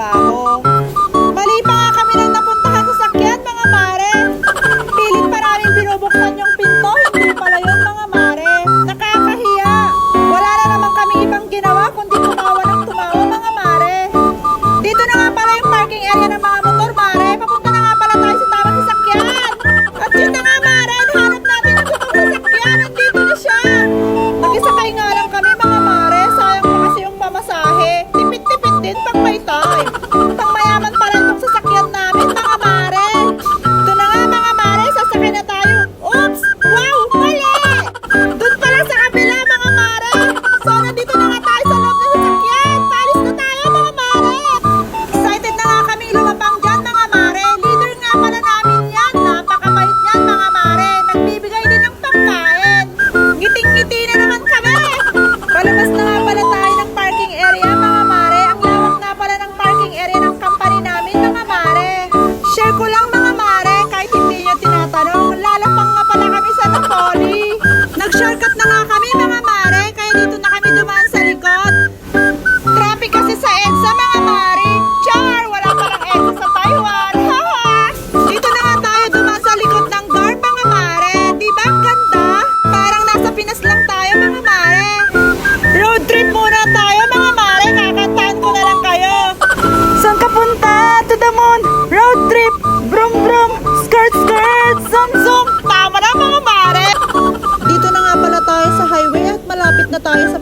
爸哦。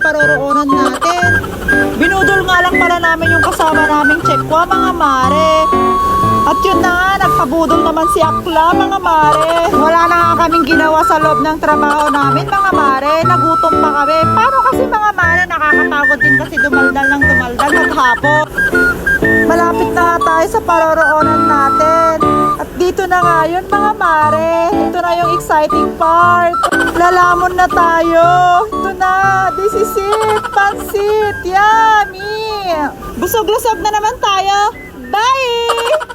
Paroroonan natin. Binudol nga lang pala namin yung kasama naming checkwa, mga mare. At yun na nga, nagpabudol naman si Akla, mga mare. Wala na nga kaming ginawa sa loob ng trabaho namin, mga mare. Nagutom pa kami. Paano kasi mga mare, nakakapagod din kasi dumaldal ng dumaldal maghapon. Malapit na tayo sa paroroonan natin. At dito na nga yun, mga mare. Ito na yung exciting part. Lalamon na tayo. Ito na. This is it. Pansit. Yummy. Busog-lusog na naman tayo. Bye!